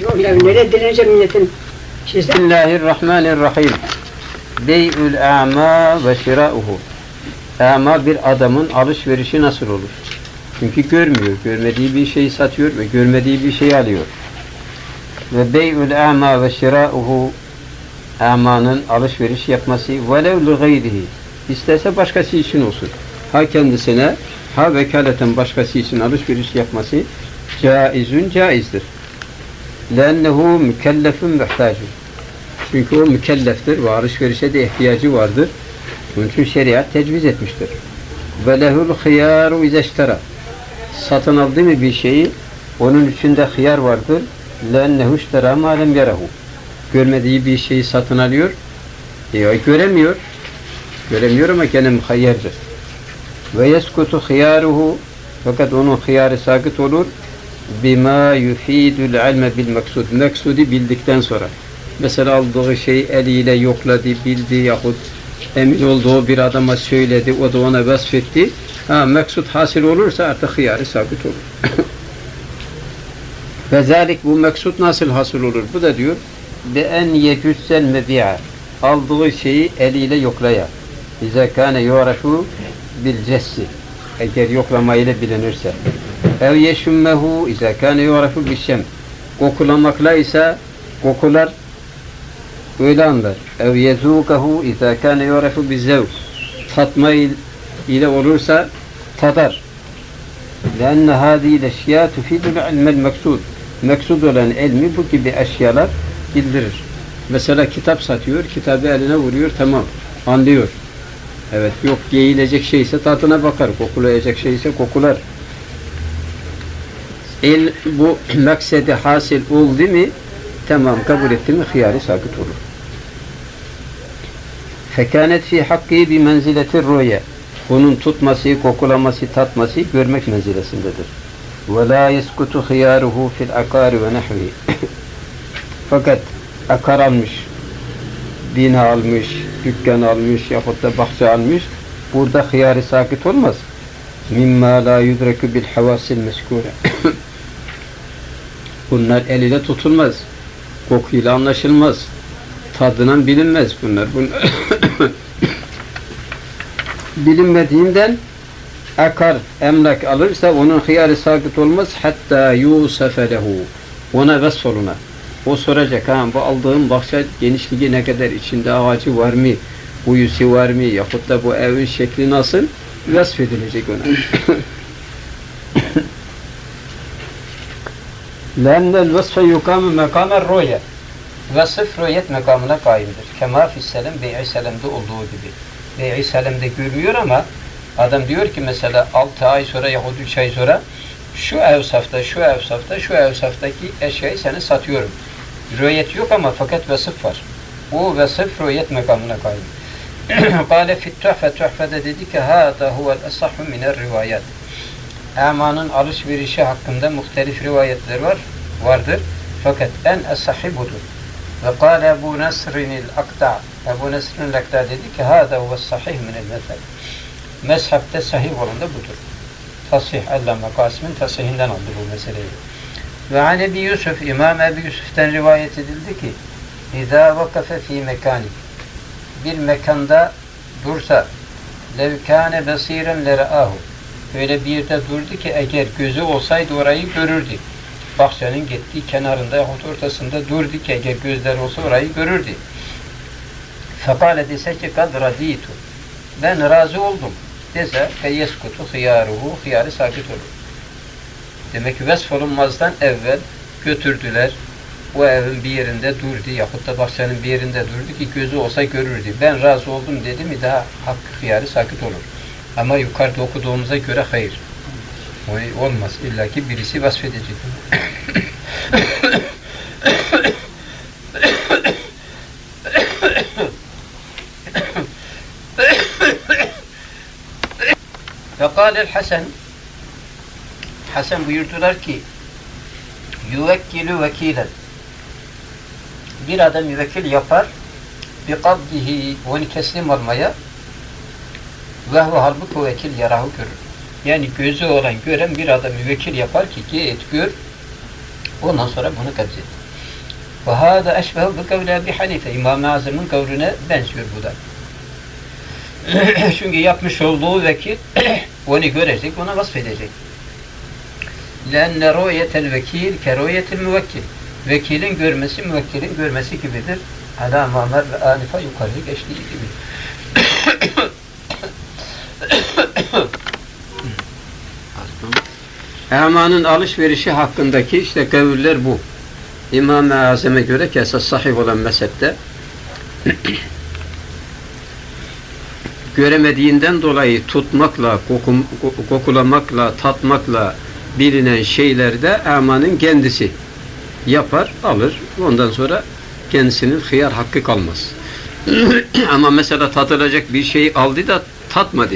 Nereye direneceğim milletin şeysi. Bismillahirrahmanirrahim. Bey'ül a'ma ve şirauhu. A'ma bir adamın alışverişi nasıl olur? Çünkü görmüyor. Görmediği bir şeyi satıyor ve görmediği bir şeyi alıyor. Ve bey'ül a'ma ve şirauhu a'manın alışveriş yapması velev li gayrihi. İsterse başkası için olsun. Ha kendisine ha vekaleten başkası için alışveriş yapması caizün caizdir. لأنه mükellefun muhtacun. Çünkü o mükelleftir ve alışverişe de ihtiyacı vardır. Bunun için şeriat tecviz etmiştir. Ve lehul hıyaru izeştera. Satın aldı mı bir şeyi onun içinde hıyar vardır. لَاَنَّهُ اشْتَرَى مَا لَمْ يَرَهُ Görmediği bir şeyi satın alıyor. E, göremiyor. Göremiyor ama gene muhayyerdir. Ve yeskutu hıyaruhu fakat onun hıyarı sakıt olur bima yufidul ilme bil maksud. Maksudi bildikten sonra. Mesela aldığı şeyi eliyle yokladı, bildi yahut emin olduğu bir adama söyledi, o da ona vasfetti. Ha, maksud hasıl olursa artık hıyarı sabit olur. Ve zalik bu maksud nasıl hasıl olur? Bu da diyor be en yecüssel mebi'a aldığı şeyi eliyle yoklaya. İze kâne yu'rafu bil cessi eğer yoklamayla bilinirse. Ev yeşümmehu izâ kâne yu'rafu bişşem. Kokulamakla ise kokular öyle anlar. Ev yezûkahu izâ kâne yu'rafu bizzevk. Tatma il- ile olursa tadar. لأن هذه الأشياء تفيد العلم المقصود. Meksud olan ilmi bu gibi eşyalar bildirir. Mesela kitap satıyor, kitabı eline vuruyor, tamam, anlıyor. Evet, yok giyilecek şeyse tadına bakar, kokulayacak şeyse kokular. El, bu maksedi hasıl oldu mu, tamam kabul etti mi, hıyarı sakıt olur. Fekanet fi hakkı bi menzileti rüya. Bunun tutması, kokulaması, tatması görmek menzilesindedir. Ve la yeskutu hıyaruhu fil akari ve nahvi. Fakat akar almış, bina almış, dükkan almış yahut da bahçe almış. Burada hıyarı sakit olmaz. Mimma la yudreku bil havasil meskure. Bunlar eliyle tutulmaz. Kokuyla anlaşılmaz. Tadından bilinmez bunlar. bunlar. Bilinmediğinden akar, emlak alırsa onun hıyarı sakit olmaz. Hatta yusafe lehu. Ona vesfoluna. O soracak ha bu aldığım bahçe genişliği ne kadar içinde ağacı var mı? Uyusu var mı? Yahut da bu evin şekli nasıl? Vasfedilecek ona. لأن الوصف يقام مقام الرؤية Vasıf rüyet makamına kaimdir. Kema fisselem bey'i selemde olduğu gibi. Bey'i selemde görmüyor ama adam diyor ki mesela 6 ay sonra yahut 3 ay sonra şu ev safta, şu ev safta, şu ev saftaki eşyayı sana satıyorum. Rüyet yok ama fakat vasıf var. O vasıf rüyet makamına kaim. Kale fit tuhfe tuhfede dedi ki hâdâ huvel esahhu miner rivayet. Emanın alışverişi hakkında muhtelif rivayetler var, vardır. Fakat en esahhi budur. Ve kâle Ebu Nesrin'il akta' Ebu Nesrin'il akta' dedi ki hâdâ huve sahih minel mezheb. Mezhepte sahih olan da budur. Tasih Allame Kasım'ın tasihinden aldı bu meseleyi. Ve an Ebi Yusuf, İmam Ebi Yusuf'ten rivayet edildi ki İzâ vakafe fî mekâni bir mekanda dursa lev kâne besîren lerâhu öyle bir yerde durdu ki eğer gözü olsaydı orayı görürdü. Bahçenin gittiği kenarında yahut ortasında durdu ki eğer gözler olsa orayı görürdü. Fekale dese ki kad radîtu ben razı oldum dese fe yeskutu hıyaruhu hıyarı sakit olur. Demek ki vesf olunmazdan evvel götürdüler. O evin bir yerinde durdu yahut da bahçenin bir yerinde durdu ki gözü olsa görürdü. Ben razı oldum dedi mi daha hakkı hıyarı sakit olur. Ama yukarıda okuduğumuza göre hayır. O olmaz. İlla ki birisi vasfedecek. Fekâlel Hasan Hasan buyurdular ki yüvekkilü vekilen bir adam müvekkil yapar bir kabdihi onu teslim almaya ve halbuki vekil yarahu görür. Yani gözü olan gören bir adam müvekkil yapar ki git gör ondan sonra bunu kabzet. Ve hâda eşbehu bi kavli Ebi Hanife. İmam-ı Azam'ın kavline benziyor bu da. Çünkü yapmış olduğu vekil onu görecek, ona vasfedecek. لَاَنَّ رُؤْيَةَ الْوَكِيلِ كَرُؤْيَةِ الْمُوَكِّلِ Vekilin görmesi, müvekkilin görmesi gibidir. Ala mamer ve anifa yukarı geçtiği gibi. Emanın alışverişi hakkındaki işte kaviller bu. İmam-ı Azam'a göre ki esas sahih olan mezhepte göremediğinden dolayı tutmakla, kokum, ko- kokulamakla, tatmakla bilinen şeylerde emanın kendisi yapar, alır. Ondan sonra kendisinin hıyar hakkı kalmaz. Ama mesela tatılacak bir şey aldı da tatmadı.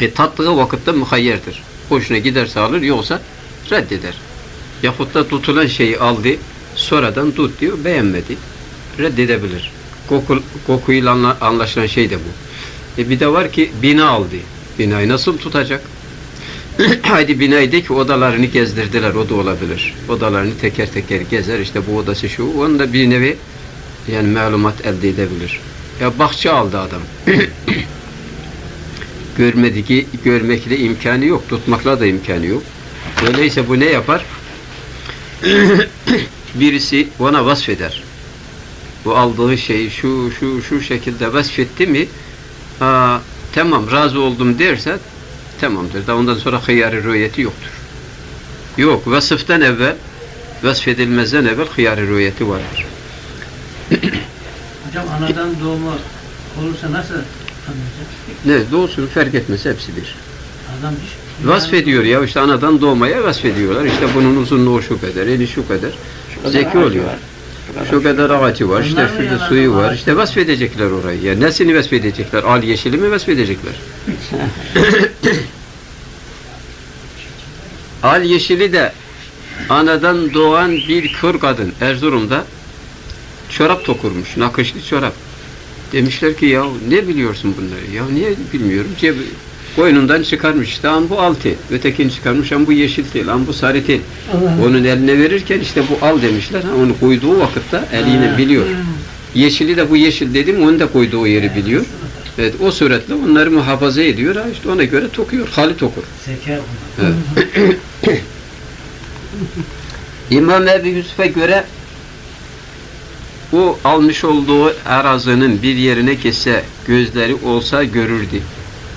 E, tattığı vakitte muhayyerdir. Hoşuna giderse alır, yoksa reddeder. Yahut da tutulan şeyi aldı, sonradan tut diyor, beğenmedi. Reddedebilir. Koku, kokuyla anla- anlaşılan şey de bu. E bir de var ki bina aldı. Binayı nasıl tutacak? Haydi ki odalarını gezdirdiler, o da olabilir. Odalarını teker teker gezer, işte bu odası şu, onu da bir nevi yani malumat elde edebilir. Ya bahçe aldı adam. Görmedi ki, görmekle imkanı yok, tutmakla da imkanı yok. Öyleyse bu ne yapar? Birisi ona vasfeder. Bu aldığı şeyi şu şu şu şekilde vasfetti mi ha, tamam razı oldum derse tamamdır. Da ondan sonra hıyarı rüyeti yoktur. Yok, vasıftan evvel vasfedilmezden evvel hıyarı rüyeti vardır. Hocam anadan doğma olursa nasıl tanıyacak? Ne doğsun fark etmez hepsi bir. Adam hiç Vasfediyor ya işte anadan doğmaya vasfediyorlar. İşte bunun uzunluğu şu kadar, eni şu kadar. Zeki oluyor. Şu kadar ağacı var, işte şurada suyu var. İşte vasfedecekler orayı. Ya nesini vasfedecekler? Al yeşili mi vasfedecekler? Al yeşili de anadan doğan bir kör kadın Erzurum'da çorap tokurmuş, nakışlı çorap. Demişler ki ya ne biliyorsun bunları? Ya niye bilmiyorum? Ceb koynundan çıkarmış işte an bu al tel. Ötekini çıkarmış an bu yeşil tel, an bu sarı. Allah Onun eline verirken işte bu al demişler. Ha, onu koyduğu vakitte eliyle biliyor. Yeşili de bu yeşil dedim onu da koyduğu yeri biliyor. Evet o suretle onları muhafaza ediyor. Ha, işte ona göre tokuyor. Halit okur. zeka bunlar. Evet. İmam Ebu Yusuf'a göre o almış olduğu arazının bir yerine kesse gözleri olsa görürdü.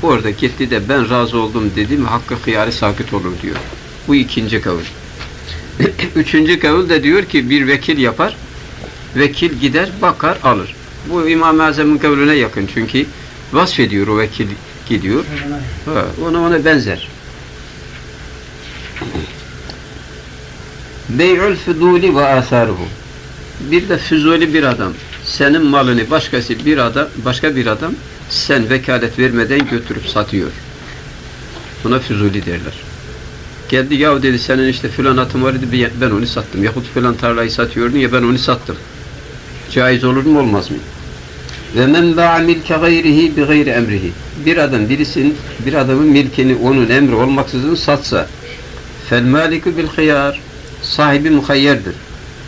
Orada gitti de ben razı oldum dedim hakkı hıyarı sakit olur diyor. Bu ikinci kavul. Üçüncü kavul de diyor ki bir vekil yapar. Vekil gider bakar alır. Bu İmam-ı Azam'ın kavlüne yakın çünkü vasfediyor o vekil gidiyor. Ha, ona ona benzer. Bey'ül füduli ve asaruhu. Bir de füzuli bir adam. Senin malını başkası bir adam, başka bir adam sen vekalet vermeden götürüp satıyor. Buna füzuli derler. Geldi ya dedi senin işte filan atın var idi ben onu sattım. Yahut filan tarlayı satıyordun ya ben onu sattım. Caiz olur mu olmaz mı? Ve men ba'a milke gayrihi bi gayri emrihi. Bir adam birisinin bir adamın milkini onun emri olmaksızın satsa fel maliku bil hıyar sahibi muhayyerdir.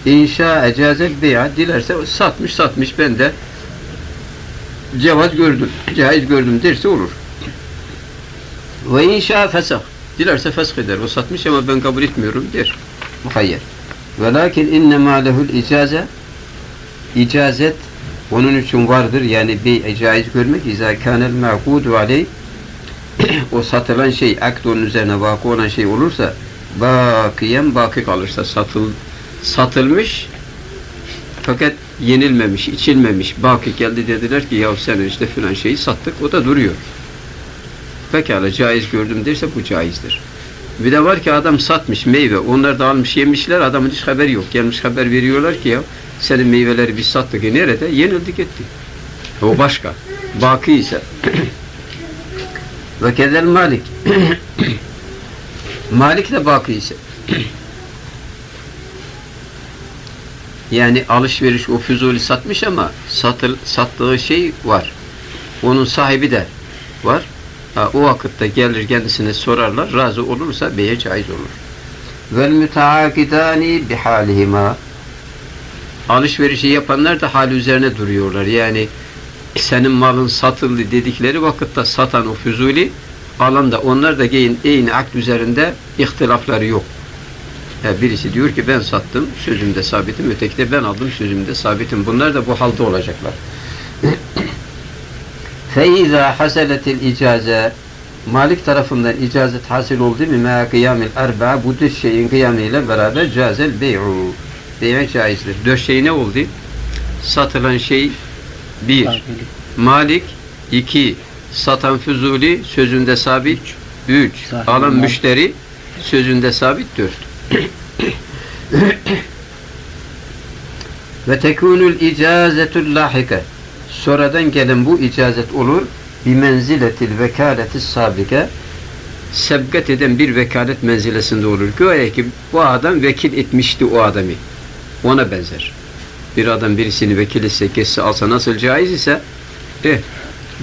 İnşa ecaze beya dilerse satmış satmış ben de cevaz gördüm, caiz gördüm derse olur. Ve inşa fesah dilerse fesk eder. O satmış ama ben kabul etmiyorum der. Muhayyer. Velakin innemâ lehul icaze icazet onun için vardır. Yani bir caiz görmek izâ kânel ma'kudu aleyh o satılan şey akt onun üzerine vakı olan şey olursa bakiyen baki kalırsa satıl, satılmış fakat yenilmemiş, içilmemiş baki geldi dediler ki ya sen işte filan şeyi sattık o da duruyor. Pekala caiz gördüm derse bu caizdir. Bir de var ki adam satmış meyve. Onlar da almış yemişler. Adamın hiç haberi yok. Gelmiş haber veriyorlar ki ya senin meyveleri biz sattık. E nerede? Yenildi gitti. O başka. Baki ise ve kedel malik malik de baki ise yani alışveriş o füzuli satmış ama satıl, sattığı şey var. Onun sahibi de var. Ha, o vakitte gelir kendisine sorarlar. Razı olursa beye caiz olur. Vel müteakidani bihalihima Alışverişi yapanlar da hal üzerine duruyorlar. Yani senin malın satıldı dedikleri vakitte satan o füzuli alan da onlar da geyin aynı akt üzerinde ihtilafları yok. Ya birisi diyor ki ben sattım, sözümde sabitim. Öteki de ben aldım, sözümde sabitim. Bunlar da bu halde olacaklar. فَاِذَا حَسَلَتِ الْاِعَازَةِ Malik tarafından icazet hasıl oldu mu ma kıyamil erba bu dört şeyin kıyamıyla beraber cazel bey'u. Bey'e caizdir. Dört şey ne oldu? Satılan şey bir. Malik iki. Satan füzuli sözünde sabit üç. Sahibi Alan mal. müşteri sözünde sabit dört. Ve tekunul icazetul lahike. Sonradan gelen bu icazet olur. Bi menziletil vekaleti sabike. Sebgat eden bir vekalet menzilesinde olur. Göğe ki bu adam vekil etmişti o adamı. Ona benzer. Bir adam birisini vekil etse, geçse, alsa nasıl caiz ise eh,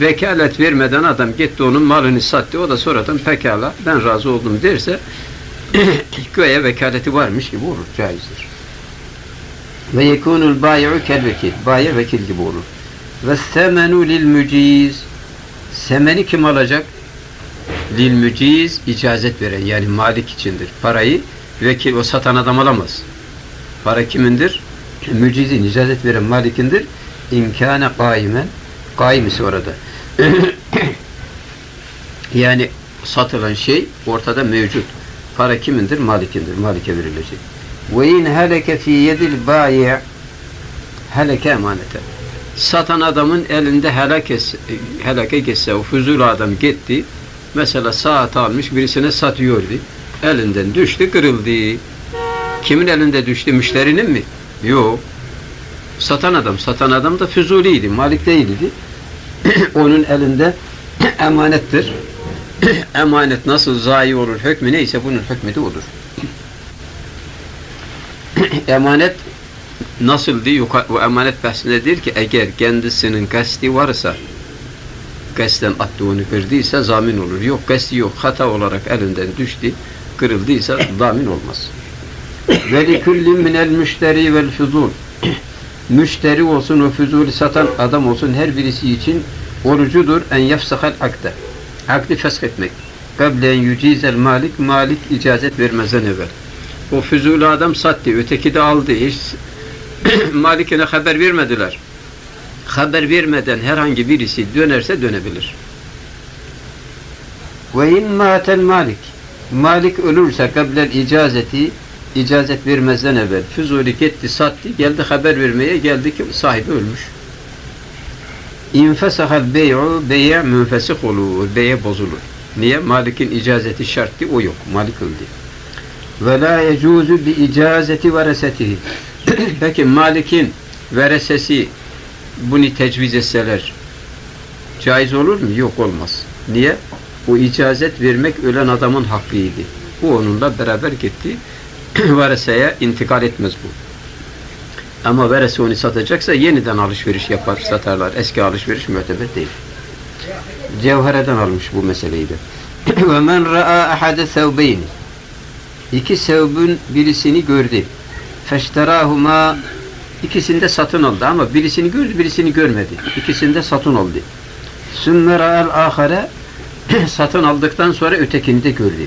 vekalet vermeden adam gitti onun malını sattı. O da sonradan pekala ben razı oldum derse göğe vekaleti varmış gibi olur. Caizdir. Ve yekunul bayi'u kel vekil. Bayi vekil gibi olur. Ve semenu lil müciz. Semeni kim alacak? Lil müciz icazet veren yani malik içindir. Parayı vekil o satan adam alamaz. Para kimindir? Mücizin icazet veren malikindir. İmkâne kaimen kaim ise orada. yani satılan şey ortada mevcut. Para kimindir? Malikindir. Malike verilecek. Ve in heleke fi yedil bayi' heleke emanete. Satan adamın elinde helak etse, helake geçse, o fuzul adam gitti. Mesela saat almış birisine satıyordu. Elinden düştü, kırıldı. Kimin elinde düştü? Müşterinin mi? Yok. Satan adam. Satan adam da füzuliydi. Malik değildi. Onun elinde emanettir. Emanet nasıl zayi olur, hükmü neyse bunun hükmü de odur. emanet nasıldı? Yuka- Bu emanet bahsindedir ki eğer kendisinin kasti varsa kasten attığını kırdıysa zamin olur. Yok kasti yok. Hata olarak elinden düştü. Kırıldıysa zamin olmaz. Ve likulli minel müşteri vel füzul. Müşteri olsun o füzul satan adam olsun her birisi için orucudur en yefsahal akde. Akdi fesk etmek. Kablen yücizel malik, malik icazet vermezden evvel. O füzul adam sattı, öteki de aldı. Hiç malikine haber vermediler. Haber vermeden herhangi birisi dönerse dönebilir. Ve in matel malik. Malik ölürse kablel icazeti icazet vermezden evvel Füzuli gitti sattı geldi haber vermeye geldi ki sahibi ölmüş. İnfesahal bey'u bey'e münfesih olur. Bey'e bozulur. Niye? Malik'in icazeti şarttı o yok. Malik öldü. Ve la yecuzu bi icazeti veresetihi. Peki Malik'in veresesi bunu tecviz etseler caiz olur mu? Yok olmaz. Niye? O icazet vermek ölen adamın hakkıydı. Bu onunla beraber gitti. Vereseye intikal etmez bu. Ama verese onu satacaksa yeniden alışveriş yapar, satarlar. Eski alışveriş müteber değil. Cevhereden almış bu meseleyi de. Ve men ra'a ahade sevbeyni. İki sevbün birisini gördü. Feşterahuma ikisinde satın aldı ama birisini gördü, birisini görmedi. İkisinde satın oldu. Sümme ra'al ahare satın aldıktan sonra ötekini de gördü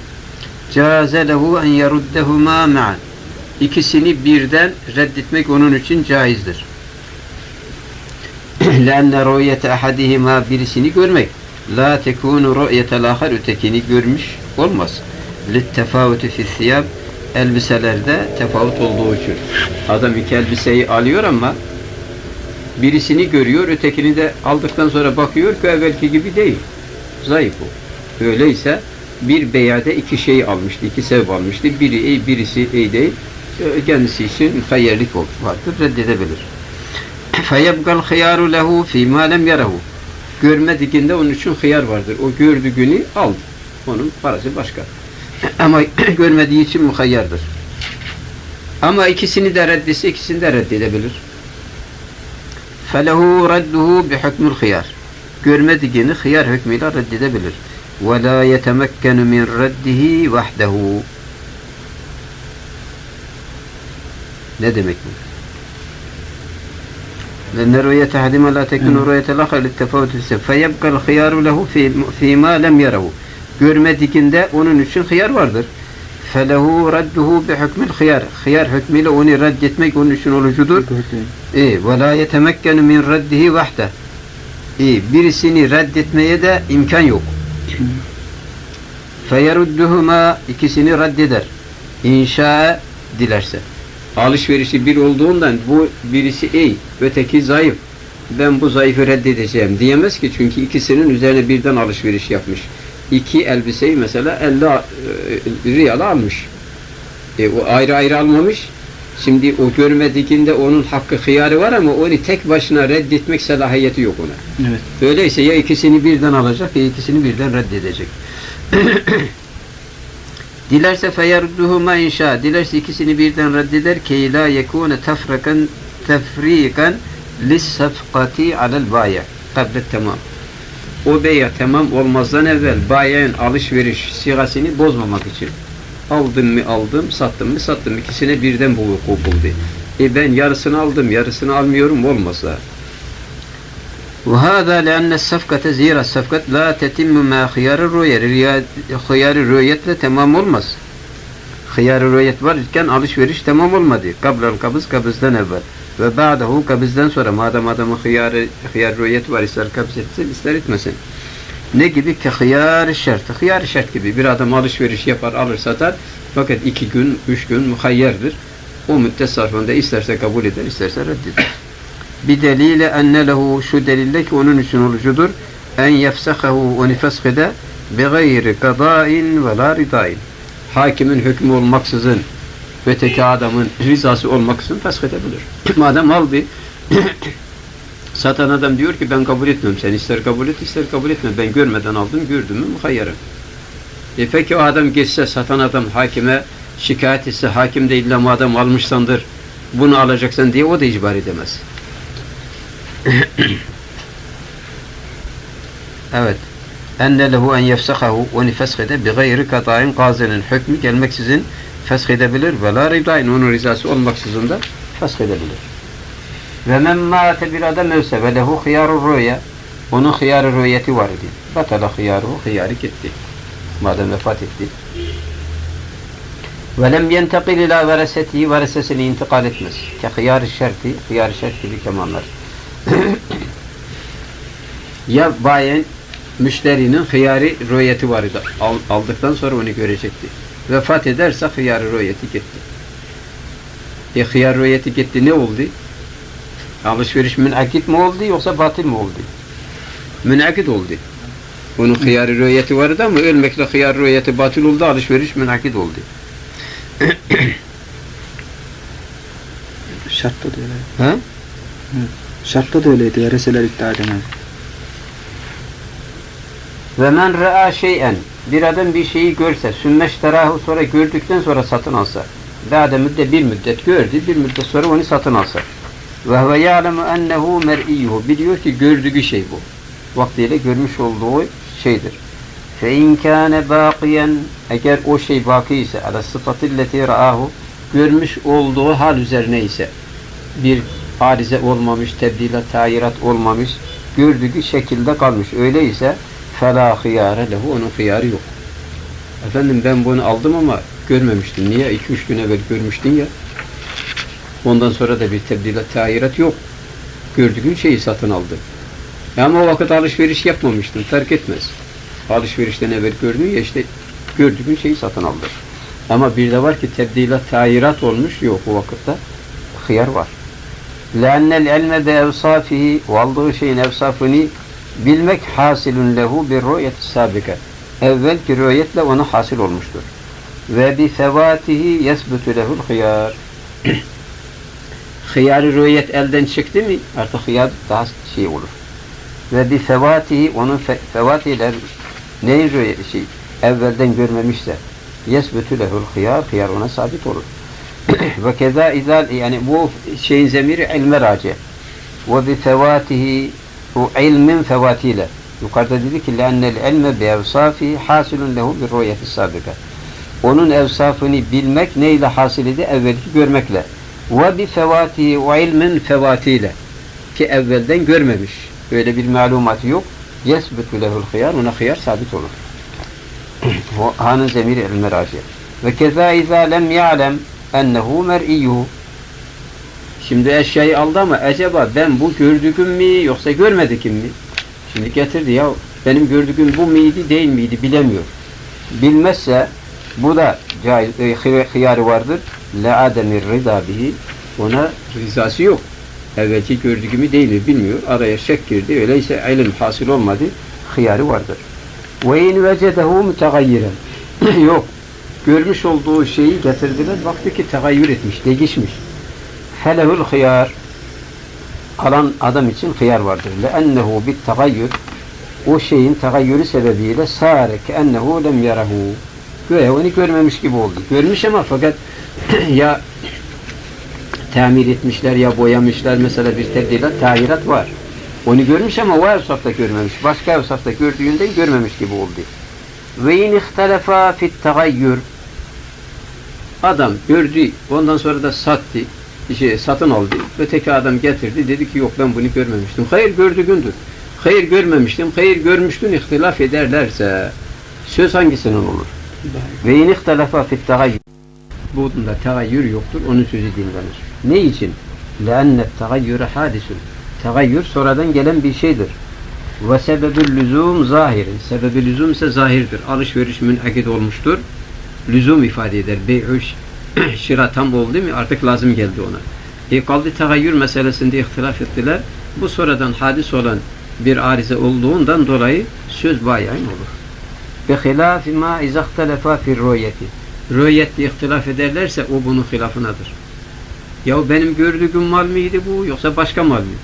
caze lehu en yeruddehuma ma'an. İkisini birden reddetmek onun için caizdir. Lenne rü'yete ahadihima birisini görmek. La tekunu rü'yetel ahar ötekini görmüş olmaz. Littefavutu fissiyab elbiselerde tefavut olduğu için. Adam iki elbiseyi alıyor ama birisini görüyor, ötekini de aldıktan sonra bakıyor ki evvelki gibi değil. Zayıf o. Öyleyse bir beyade iki şey almıştı, iki sev almıştı. Biri iyi, birisi iyi değil. Ee, Kendisi için hayırlık vardır, reddedebilir. فَيَبْقَ الْخِيَارُ لَهُ فِي مَا لَمْ يَرَهُ Görmediğinde onun için hıyar vardır. O gördüğünü al. Onun parası başka. Ama görmediği için muhayyardır. Ama ikisini de reddetse ikisini de reddedebilir. فَلَهُ رَدُّهُ بِحُكْمُ الْخِيَارِ Görmediğini hıyar hükmüyle reddedebilir. وَلَا يَتَمَكَّنُ مِنْ رَدِّهِ وَحْدَهُ Ne demek bu? لأن رؤية أحدهما لا تكون رؤية الآخر للتفاوت في السبب فيبقى الخيار له في فيما لم يره görmedikinde onun için hıyar vardır. Felehu radduhu bi hükmül hıyar. Hıyar hükmüyle onu reddetmek onun için olucudur. İyi. Ve la yetemekkenu min reddihi vahde. İyi. Birisini reddetmeye de imkan yok. Feyerudduhuma ikisini reddeder. İnşa dilerse. Alışverişi bir olduğundan bu birisi iyi, öteki zayıf. Ben bu zayıfı reddedeceğim diyemez ki çünkü ikisinin üzerine birden alışveriş yapmış. İki elbiseyi mesela 50 e, riyala almış. E, o ayrı ayrı almamış. Şimdi o görmediğinde onun hakkı hıyarı var ama onu tek başına reddetmek selahiyeti yok ona. Evet. Öyleyse ya ikisini birden alacak ya ikisini birden reddedecek. Dilerse feyerduhuma inşa. Dilerse ikisini birden reddeder ki la yekune tefrakan tefrikan lissafkati alel baya. Kablet tamam. O beya tamam olmazdan evvel bayanın alışveriş sigasını bozmamak için. Aldım mı aldım, sattım mı sattım. İkisine birden bu vuku buldu. E ben yarısını aldım, yarısını almıyorum olmazsa. وهذا لأن الصفقة زيرة الصفقة لا تتم مع خيار الرؤية Riya- خيار rüyetle tamam olmaz. Hıyar rüyet varken alışveriş tamam olmadı. Kablal kabız kabızdan evvel. Ve ba'dahu kabızdan sonra madem adamın hıyar, hıyar rüyet var ister kabz etsin ister etmesin. Ne gibi ki hıyar şart. Hıyar şart gibi bir adam alışveriş yapar alır satar fakat iki gün üç gün muhayyerdir. O müddet zarfında isterse kabul eder isterse reddeder. Bir delile enne lehu şu delille ki onun için olucudur. En yefsehahu ve nifeshide bi gayri kadain ve la ridain. Hakimin hükmü olmaksızın öteki adamın rızası olmaksızın feshedebilir. Madem aldı satan adam diyor ki ben kabul etmiyorum. Sen ister kabul et ister kabul etme. Ben görmeden aldım gördüm mü muhayyarım. E peki o adam geçse satan adam hakime şikayet etse hakim de illa madem almışsandır bunu alacaksan diye o da icbar edemez. evet. Enne lehu en yefsehahu ve nifeshede bi gayri kadain gazinin hükmü gelmeksizin feshedebilir ve la ridain onun rızası olmaksızın da feshedebilir. Ve men mâte bir adam ölse ve lehu hıyarur rüya onun hıyarı rüyeti var idi. Batala hıyaruhu hıyarı gitti. Madem vefat etti. Ve lem yentekil ila veresetihi veresesini intikal etmez. Ke hıyar-ı şerti, hıyar-ı şert gibi kemanlar. ya bayen müşterinin hıyari rüyeti var idi. Al- aldıktan sonra onu görecekti. Vefat ederse hıyarı rüyeti gitti. E hıyar rüyeti gitti ne oldu? Alışveriş münakit mi oldu yoksa batil mi oldu? Münakit oldu. Onun hıyarı rüyeti vardı ama ölmekle hıyar rüyeti batil oldu, alışveriş münakit oldu. Şartta da öyle. Ha? Şartta da öyleydi. Vereseler iddia edemez. Ve men ra'a şey'en bir adam bir şeyi görse, sümmeşterahu sonra gördükten sonra satın alsa. Ba'de müddet bir müddet gördü, bir müddet sonra onu satın alsa. Ve ve ya'lemu ennehu mer'iyyuhu. Biliyor ki gördüğü şey bu. Vaktiyle görmüş olduğu şeydir. Fe in kana baqiyen eğer o şey baki ise ala sıfatilleti ra'ahu görmüş olduğu hal üzerine ise bir arize olmamış, tebdile tayirat olmamış, gördüğü şekilde kalmış. Öyleyse fela hıyare lehu onun hıyarı yok. Efendim ben bunu aldım ama görmemiştim. Niye? 2-3 gün evvel görmüştün ya. Ondan sonra da bir tebdilat, tayirat yok. Gördüğün şeyi satın aldı. E ama o vakit alışveriş yapmamıştın. Fark etmez. Alışverişten evvel gördün ya işte gördüğün şeyi satın aldı. Ama bir de var ki tebdilat, tayirat olmuş. Yok o vakitte. Hıyar var. لَاَنَّ الْعَلْمَ بِاَوْصَافِهِ O aldığı şeyin evsafını bilmek hasilun lehu bir rüyet sabika. Evvelki rüyetle ona hasıl olmuştur. Ve bi fevatihi yesbutu lehul hıyar. Hıyarı rüyet elden çıktı mı artık hıyar daha şey olur. Ve bi fevatihi onun fe, fevatiyle neyin rüyeti şey evvelden görmemişse yesbutu lehul hıyar hıyar ona sabit olur. ve keza izal yani bu şeyin zemiri ilme raci. Ve bi fevatihi bu ilmin fevatiyle. Yukarıda dedi ki لَاَنَّ الْعِلْمَ بِاَوْصَافِهِ حَاسِلٌ لَهُ بِالرُّؤْيَةِ السَّابِقَةِ Onun evsafını bilmek neyle hasıl idi? Evvelki görmekle. Ve bi fevatihi ve ilmin fevatiyle. ki evvelden görmemiş. Öyle bir malumatı yok. Yesbetu lehul hıyar. Ona hıyar sabit olur. Hanın zemiri el meraci. Ve keza izâ lem ya'lem ennehu mer'iyyuhu. Şimdi eşyayı aldı ama acaba ben bu gördüğüm mi yoksa görmedikim mi? Şimdi getirdi ya benim gördüğüm bu miydi değil miydi bilemiyor. Bilmezse bu da caiz, e, hıy- hıyarı vardır. La ademir rıza bihi. Ona rızası yok. Evvelki gördüğümü değil mi bilmiyor. Araya şek girdi. Öyleyse ilim hasıl olmadı. Hıyarı vardır. Ve in vecedehu mütegayyiren. yok. Görmüş olduğu şeyi getirdiler. Baktı ki tegayyür etmiş, değişmiş. Felehul hıyar. Alan adam için hıyar vardır. Leennehu bit tegayyür. O şeyin tegayyürü sebebiyle sâre keennehu lem yarahu. Göğe onu görmemiş gibi oldu. Görmüş ama fakat ya tamir etmişler ya boyamışlar mesela bir tebdilat, tahirat var. Onu görmüş ama o evsafta görmemiş. Başka evsafta gördüğünden görmemiş gibi oldu. Ve in ihtelefa fit tegayyür Adam gördü, ondan sonra da sattı, şey, satın aldı. Öteki adam getirdi, dedi ki yok ben bunu görmemiştim. Hayır gördüğündür. Hayır görmemiştim, hayır görmüştün ihtilaf ederlerse söz hangisinin olur? Ve in ihtelefa fit tegayyür Bunda tegayyür yoktur, onun sözü dinlenir. Ne için? لَاَنَّ التَّغَيُّرَ حَادِسٌ Tegayyür sonradan gelen bir şeydir. Ve sebebül lüzum zahirin. Sebebi lüzum ise zahirdir. Alışveriş münakit olmuştur. Lüzum ifade eder. Bey'ü ş- şira tam oldu değil mi? Artık lazım geldi ona. E kaldı tegayyür meselesinde ihtilaf ettiler. Bu sonradan hadis olan bir arize olduğundan dolayı söz bayan olur. Ve hilafi ma izahtelefa fir rüyeti. Rüyette ihtilaf ederlerse o bunun hilafınadır. Ya benim gördüğüm mal mıydı bu yoksa başka mal mı?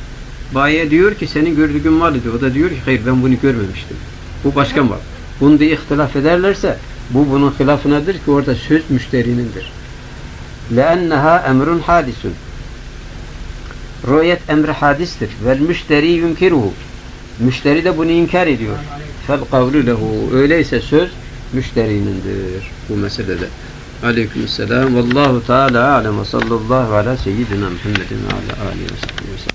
Bayiye diyor ki senin gördüğün mal idi. O da diyor ki hayır ben bunu görmemiştim. Bu başka mal. Bunda ihtilaf ederlerse bu bunun hilafınadır ki orada söz müşterinindir. لَاَنَّهَا emrun hadisun. Rüyet emri hadistir. Vel müşteri yunkiruhu. Müşteri de bunu inkar ediyor. Fel kavlu lehu. Öyleyse söz müşterinindir bu meselede. Aleykümselam. Vallahu Teala alem ve sallallahu ala seyyidina Muhammedin ve ala alihi ve sahbihi.